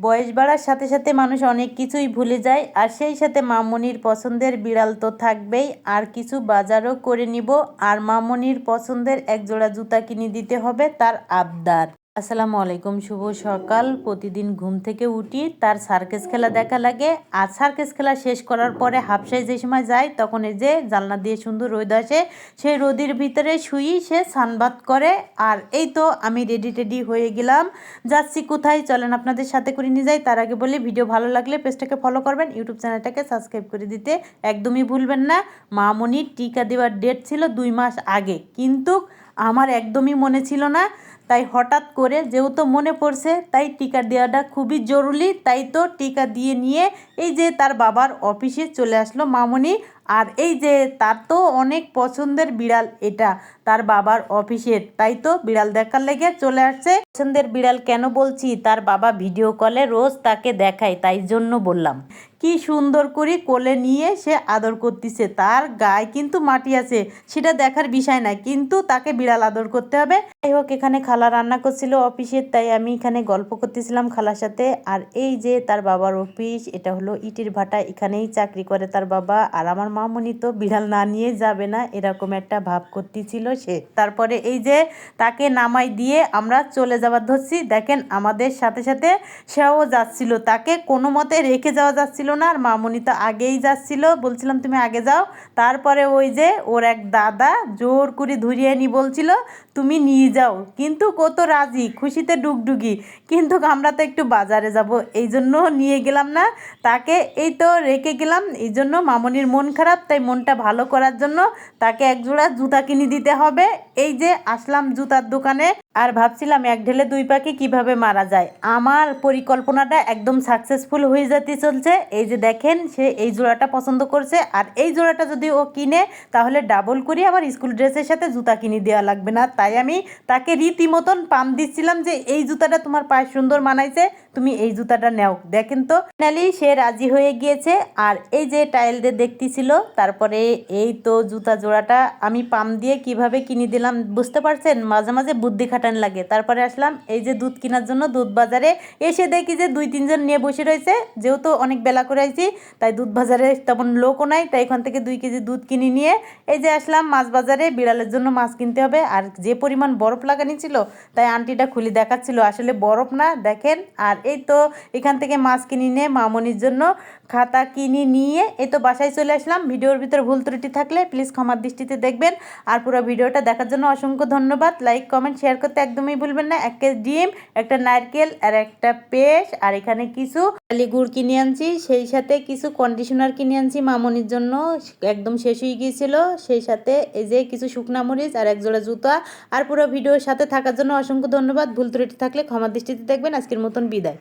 বয়স বাড়ার সাথে সাথে মানুষ অনেক কিছুই ভুলে যায়, আর সেই সাথে মামনির পছন্দের বিড়াল তো থাকবেই। আর কিছু বাজারও করে নিব, আর মামনির পছন্দের একজোড়া জুতা কিনে দিতে হবে তার আবদার। আসসালামু আলাইকুম, শুভ সকাল। প্রতিদিন ঘুম থেকে উঠি, তার সার্কেস খেলা দেখা লাগে। আর সার্কেস খেলা শেষ করার পরে হাফসায় যে সময় যায় তখন এই যে জানলা দিয়ে সুন্দর রোদ আসে, সেই রোদের ভিতরে শুই সে সানবাদ করে। আর এই তো আমি রেডি টেডি হয়ে গেলাম। যাচ্ছি কোথায়? চলেন আপনাদের সাথে করে নিয়ে যাই। তার আগে বলি ভিডিও ভালো লাগলে পেজটাকে ফলো করবেন ইউটিউব চ্যানেলটাকে সাবস্ক্রাইব করে দিতে একদমই ভুলবেন না। মামনির টিকা দেওয়ার ডেট ছিল দুই মাস আগে। কিন্তু আমার একদমই মনে ছিল না তাই হঠাৎ করে যেহেতু মনে পড়ছে, তাই টিকা দেওয়াটা খুবই জরুরি। তাই তো টিকা দিয়ে নিয়ে এই যে তার বাবার অফিসে চলে আসলো মামনি। আর এই যে তার তো অনেক পছন্দের বিড়াল এটা। তার বাবার অফিসের তাই তো বিড়াল দেখার লেগে চলে আসছে। পছন্দের বিড়াল কেন বলছি? তার বাবা ভিডিও কলে রোজ তাকে দেখায়, তাই জন্য বললাম। কি সুন্দর করে কোলে নিয়ে সে আদর করতেছে। তার গায়ে কিন্তু মাটি আছে, সেটা দেখার বিষয় না, কিন্তু তাকে বিড়াল আদর করতে হবে। যাই হোক, এখানে খালা রান্না করছিল অফিসের তাই আমি এখানে গল্প করতেছিলাম খালার সাথে। আর এই যে তার বাবার অফিস, এটা হলো ইটির ভাটা, এখানেই চাকরি করে তার বাবা। আর আমার মামনি তো বিড়াল না নিয়ে যাবে না, এরকম একটা ভাব করতেছিল সে। তারপরে এই যে তাকে নামাই দিয়ে আমরা চলে যাবার ধরছি। দেখেন আমাদের সাথে সাথে সেও যাচ্ছিল। তাকে কোনো মতে রেখে যাওয়া যাচ্ছিল না। আর মামনি তো আগেই যাচ্ছিল। বলছিলাম, তুমি আগে যাও। তারপরে ওই যে ওর এক দাদা জোর করে ধরিয়ে নি বলছিল, তুমি নিয়ে যাও। কিন্তু কত রাজি, খুশিতে ডুগডুগি। কিন্তু আমরা তো একটু বাজারে যাব, এই জন্য নিয়ে গেলাম না। তাকে এই তো রেখে গেলাম, এই জন্য মামনির মন খারাপ। তাই মনটা ভালো করার জন্য তাকে এক জোড়া জুতা কিনে দিতে হবে। এই যে আসলাম জুতার দোকানে। আর ভাবছিলাম এক ঢেলে দুই পাখি কীভাবে মারা যায়। আমার পরিকল্পনাটা একদম সাকসেসফুল হয়ে যেতে চলছে। এই যে দেখেন, সে এই জোড়াটা পছন্দ করছে। আর এই জোড়াটা যদি ও কিনে, তাহলে ডাবল করে আবার স্কুল ড্রেসের সাথে জুতা কিনে দেওয়া লাগবে না। তাই আমি তাকে রীতিমতন পাম দিচ্ছিলাম যে, এই জুতাটা তোমার পায়ে সুন্দর মানাইছে, তুমি এই জুতাটা নেও। দেখেন তো ফাইনালি সে রাজি হয়ে গিয়েছে। আর এই যে টাইলদের দেখতেছিল, তারপরে এই তো জুতা জোড়াটা আমি পাম দিয়ে কীভাবে কিনে দিলাম, বুঝতে পারছেন? মাঝে মাঝে বুদ্ধি খাটান লাগে। তারপরে আসলাম এই যে দুধ কেনার জন্য দুধ বাজারে। এসে দেখি যে দুই, তিনজন নিয়ে বসে রয়েছে। যেহেতু অনেক বেলা করে আইছি, তাই দুধ বাজারে তেমন লোকও নাই। তাই এখান থেকে দুই কেজি দুধ কিনে নিয়ে এই যে আসলাম মাছ বাজারে। বিড়ালের জন্য মাছ কিনতে হবে। আর যে পরিমাণ বরফ লাগানি ছিল, তাই আন্টিটা খুলে দেখাচ্ছিল। আসলে বরফ না, দেখেন। আর এই তো এখান থেকে মাছ কিনে নিয়ে মামনির জন্য খাতা কিনে নিয়ে এই তো বাসায় চলে আসলাম। ভিডিওর ভিতরে ভুল ত্রুটি থাকলে প্লিজ ক্ষমার দৃষ্টিতে দেখবেন। আর পুরো ভিডিওটা দেখার জন্য অসংখ্য ধন্যবাদ। লাইক, কমেন্ট, শেয়ার একদমই ভুলবেন না, এক কেজি ডিম, একটা নারকেল আর একটা পেস্ট আর এখানে কিছু কালি গুড় কিনে আনছি, সেই সাথে কিছু কন্ডিশনার কিনে আনছি মামনির জন্য, একদম শেষ হয়ে গিয়েছিল, সেই সাথে এই যে কিছু শুকনা মরিচ আর একজোড়া জুতা, আর পুরো ভিডিওর সাথে থাকার জন্য অসংখ্য ধন্যবাদ, ভুল ত্রুটি থাকলে ক্ষমা দৃষ্টিতে দেখবেন, আজকের মতন বিদায়।